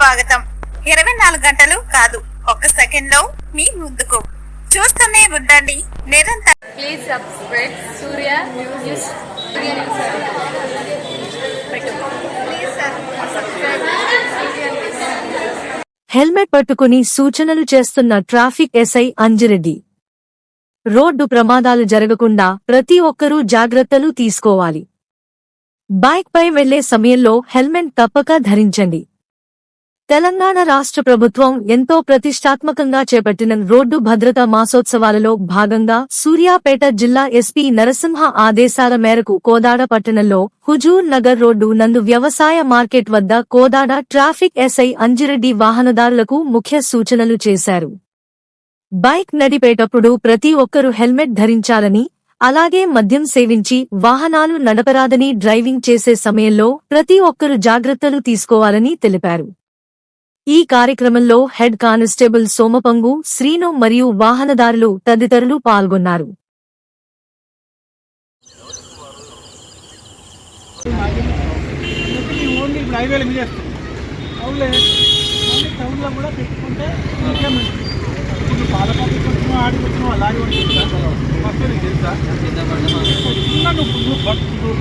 స్వాగతం ఇరవై నాలుగు గంటలు కాదు ఒక్క సెకండ్లో మీ ముందుకు చూస్తూనే ఉండండి నిరంతరం Please subscribe Surya News. Surya News. Please subscribe Surya News. Helmet పట్టుకుని సూచనలు చేస్తున్న ట్రాఫిక్ ఎస్ఐ అంజిరెడ్డి రోడ్డు ప్రమాదాలు జరగకుండా ప్రతి ఒక్కరూ జాగ్రత్తలు తీసుకోవాలి బైక్ పై వెళ్ళే సమయంలో హెల్మెట్ తప్పక ధరించండి తెలంగాణ రాష్ట్ర ప్రభుత్వం ఎంతో ప్రతిష్టాత్మకంగా చేపట్టిన రోడ్డు భద్రతా మాసోత్సవాలలో భాగంగా సూర్యాపేట జిల్లా ఎస్పీ నరసింహ ఆదేశాల మేరకు కోదాడ పట్టణంలో హుజూర్ నగర్ రోడ్డు నందు వ్యవసాయ మార్కెట్ వద్ద కోదాడ ట్రాఫిక్ ఎస్ఐ అంజిరెడ్డి వాహనదారులకు ముఖ్య సూచనలు చేశారు. బైక్ నడిపేటప్పుడు ప్రతి ఒక్కరూ హెల్మెట్ ధరించాలని అలాగే మద్యం సేవించి వాహనాలు నడపరాదని డ్రైవింగ్ చేసే సమయంలో ప్రతి ఒక్కరూ జాగ్రత్తలు తీసుకోవాలని తెలిపారు. ఈ కార్యక్రమంలో హెడ్ కానిస్టేబుల్ సోమపంగు శ్రీను మరియు వాహనదారులు తదితరులు పాల్గొన్నారు.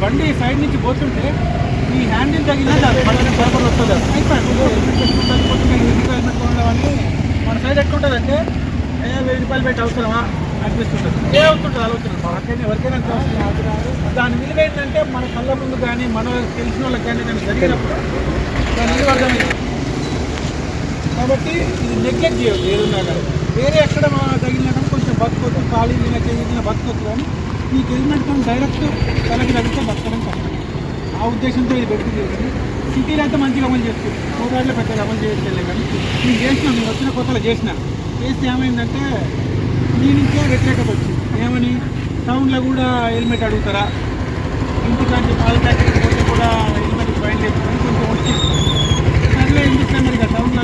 బండి సైడ్ నుంచి పోతుంటే ఈ హ్యాండిల్ తగిలినా మన పేపర్ వస్తుంది. అని మన సైడ్ ఎట్లుంటుంది అంటే ఏ వెయ్యి రూపాయలు పెట్టి అవసరమా అనిపిస్తుంటుంది. ఏ అవుతుంటుంది? ఆలోచన ఎవరికైనా అవసరం. దాని విలువ ఏంటంటే మన కళ్ళ ముందు కానీ మన తెలిసిన వాళ్ళకి కానీ దాన్ని జరిగినప్పుడు దాని విలువ అర్థమైంది కాబట్టి ఇది నెగ్లెక్ట్ చేయదు ఏదున్నా కానీ. వేరే ఎక్కడ తగిలినా కొంచెం బతుకోవచ్చు ఖాళీ నీళ్ళ చేసిన బతుకోవచ్చు కానీ నీకు హెల్మెట్ డైరెక్ట్ తలకి ఉద్దేశంతో ఇది పెడుతుంది సిటీలు సిటీలో అయితే మంచిగా అమలు చేస్తుంది కోదాడులో పెద్దగా అమలు చేయట్లేదు కానీ నేను చేసినా నేను వచ్చిన కొత్తలో చేసిన. చేస్తే ఏమైందంటే నీ నుంచే వ్యతిరేకత వచ్చింది. ఏమని? టౌన్లో కూడా హెల్మెట్ అడుగుతారా? ఇంటికాంటి పాల ప్యాకెట్ పోతే కూడా హెల్మెట్ ఫైన్ కొంచెం వచ్చింది సర్లే ఎందుకంటే మరి ఇక టౌన్లో